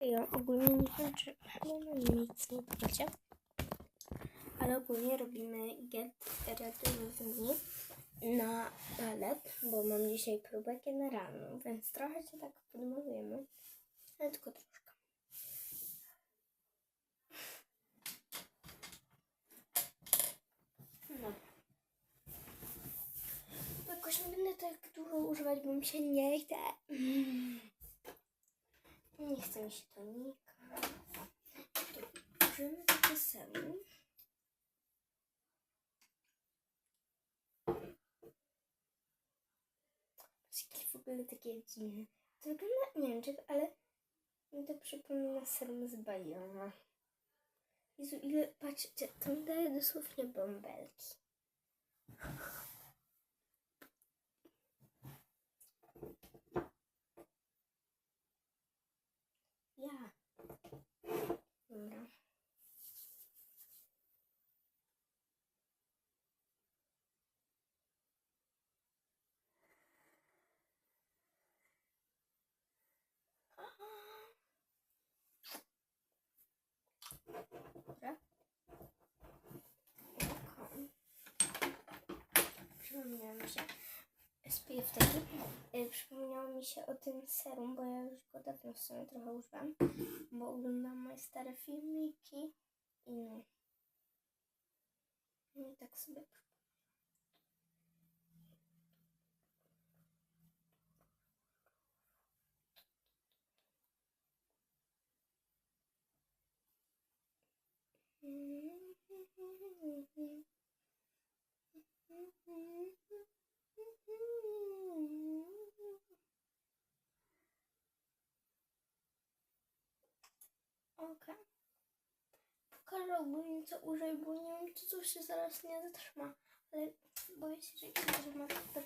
Ja ogólnie nie wiem, czy chyba na nic nie wiecie. Ale ogólnie robimy get ready na balet, bo mam dzisiaj próbę generalną, więc trochę się tak podmalujemy, ale tylko troszkę. Dobra. Jakoś nie będę tak dużo używać, bo mi się nie chce. Nie chce mi się tonika. Takie serum. Jakie w ogóle takie dziwne. To wygląda, nie wiem, ale mi to przypomina serum z Bayona. Jezu, ile, patrzcie, to mi daje dosłownie bąbelki. Ja. Dobra. Dobra. Oko. Przypomniało mi się. SPF taki. Y, Przypomniało mi się o tym serum, bo ja już go dawno w sumie trochę używam. Bo oglądam moje stare filmiki i no. No i tak sobie Okej. Pokażę ogólnie co użyj, bo nie wiem czy coś się zaraz nie zatrzyma. Ale boję się, że jak zatrzyma, to